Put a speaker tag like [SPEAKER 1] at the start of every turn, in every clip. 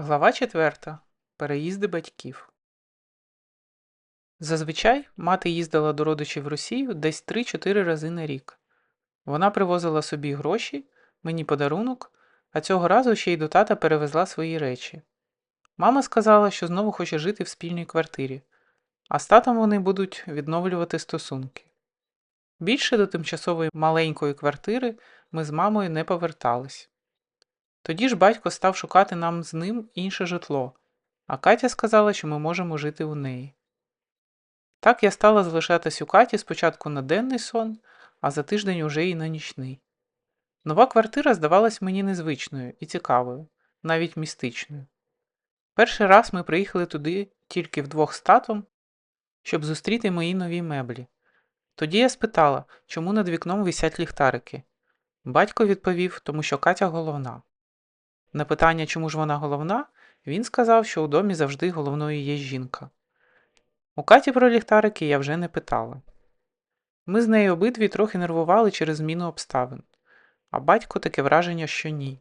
[SPEAKER 1] Глава 4. Переїзди батьків. Зазвичай мати їздила до родичів в Росію десь 3-4 рази на рік. Вона привозила собі гроші, мені подарунок, а цього разу ще й до тата перевезла свої речі. Мама сказала, що знову хоче жити в спільній квартирі, а з татом вони будуть відновлювати стосунки. Більше до тимчасової маленької квартири ми з мамою не повертались. Тоді ж батько став шукати нам з ним інше житло, а Катя сказала, що ми можемо жити у неї. Так я стала залишатись у Каті спочатку на денний сон, а за тиждень уже і на нічний. Нова квартира здавалась мені незвичною і цікавою, навіть містичною. Перший раз ми приїхали туди тільки вдвох з татом, щоб зустріти мої нові меблі. Тоді я спитала, чому над вікном висять ліхтарики. Батько відповів, тому що Катя головна. На питання, чому ж вона головна, він сказав, що у домі завжди головною є жінка. У Каті про ліхтарики я вже не питала. Ми з нею обидві трохи нервували через зміну обставин, а батько таке враження, що ні.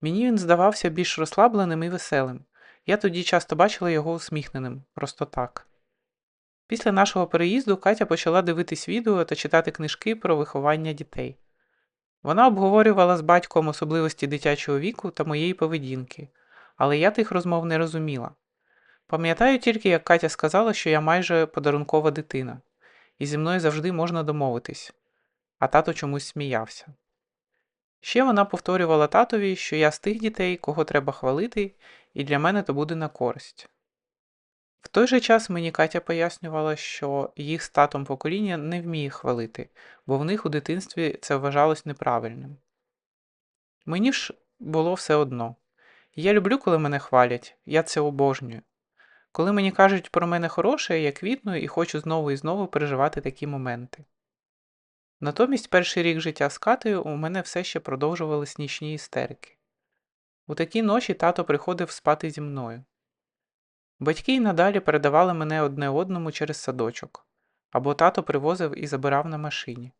[SPEAKER 1] Мені він здавався більш розслабленим і веселим. Я тоді часто бачила його усміхненим, просто так. Після нашого переїзду Катя почала дивитись відео та читати книжки про виховання дітей. Вона обговорювала з батьком особливості дитячого віку та моєї поведінки, але я тих розмов не розуміла. Пам'ятаю тільки, як Катя сказала, що я майже подарункова дитина, і зі мною завжди можна домовитись, а тато чомусь сміявся. Ще вона повторювала татові, що я з тих дітей, кого треба хвалити, і для мене то буде на користь. В той же час мені Катя пояснювала, що їх з татом покоління не вміє хвалити, бо в них у дитинстві це вважалось неправильним. Мені ж було все одно. Я люблю, коли мене хвалять, я це обожнюю. Коли мені кажуть про мене хороше, я квітную і хочу знову і знову переживати такі моменти. Натомість перший рік життя з Катею у мене все ще продовжувались нічні істерики. У такі ночі тато приходив спати зі мною. Батьки й надалі передавали мене одне одному через садочок, або тато привозив і забирав на машині.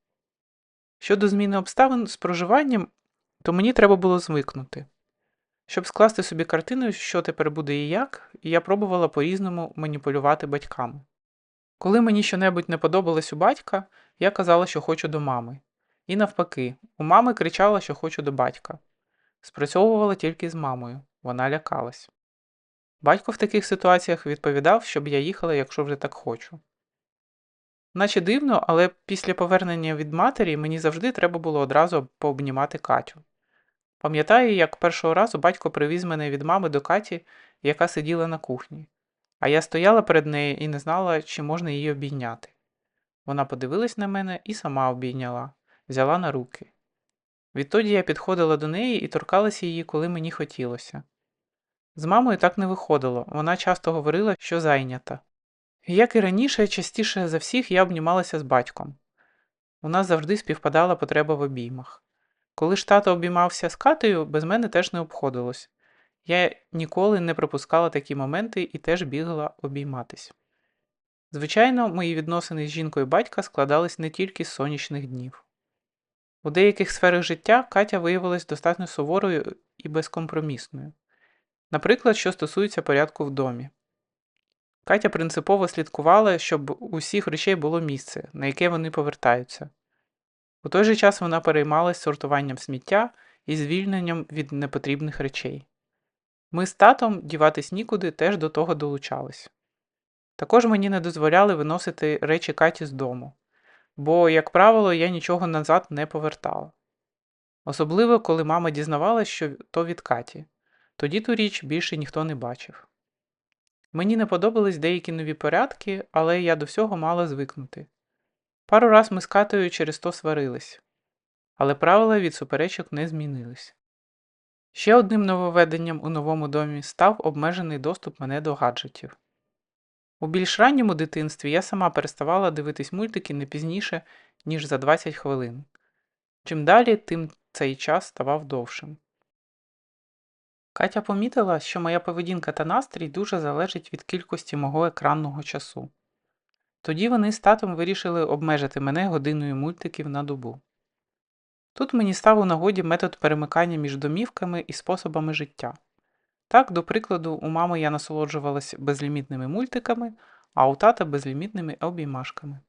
[SPEAKER 1] Щодо зміни обставин з проживанням, то мені треба було звикнути. Щоб скласти собі картину, що тепер буде і як, я пробувала по-різному маніпулювати батьками. Коли мені щонебудь не подобалось у батька, я казала, що хочу до мами. І навпаки, у мами кричала, що хочу до батька. Спрацьовувала тільки з мамою, вона лякалась. Батько в таких ситуаціях відповідав, щоб я їхала, якщо вже так хочу. Наче дивно, але після повернення від матері мені завжди треба було одразу пообнімати Катю. Пам'ятаю, як першого разу батько привіз мене від мами до Каті, яка сиділа на кухні, а я стояла перед нею і не знала, чи можна її обійняти. Вона подивилась на мене і сама обійняла, взяла на руки. Відтоді я підходила до неї і торкалася її, коли мені хотілося. З мамою так не виходило, вона часто говорила, що зайнята. Як і раніше, частіше за всіх я обнімалася з батьком. У нас завжди співпадала потреба в обіймах. Коли ж тато обіймався з Катею, без мене теж не обходилось. Я ніколи не пропускала такі моменти і теж бігала обійматись. Звичайно, мої відносини з жінкою батька складались не тільки з сонячних днів. У деяких сферах життя Катя виявилась достатньо суворою і безкомпромісною. Наприклад, що стосується порядку в домі. Катя принципово слідкувала, щоб у всіх речей було місце, на яке вони повертаються. У той же час вона переймалась сортуванням сміття і звільненням від непотрібних речей. Ми з татом діватись нікуди теж до того долучались. Також мені не дозволяли виносити речі Каті з дому, бо, як правило, я нічого назад не повертала. Особливо, коли мама дізнавалася, що то від Каті. Тоді ту річ більше ніхто не бачив. Мені не подобались деякі нові порядки, але я до всього мала звикнути. Пару раз ми з Катою через то сварились, але правила від суперечок не змінились. Ще одним нововведенням у новому домі став обмежений доступ мене до гаджетів. У більш ранньому дитинстві я сама переставала дивитись мультики не пізніше, ніж за 20 хвилин. Чим далі, тим цей час ставав довшим. Катя помітила, що моя поведінка та настрій дуже залежить від кількості мого екранного часу. Тоді вони з татом вирішили обмежити мене годиною мультиків на добу. Тут мені став у нагоді метод перемикання між домівками і способами життя. Так, до прикладу, у мами я насолоджувалась безлімітними мультиками, а у тата безлімітними обіймашками.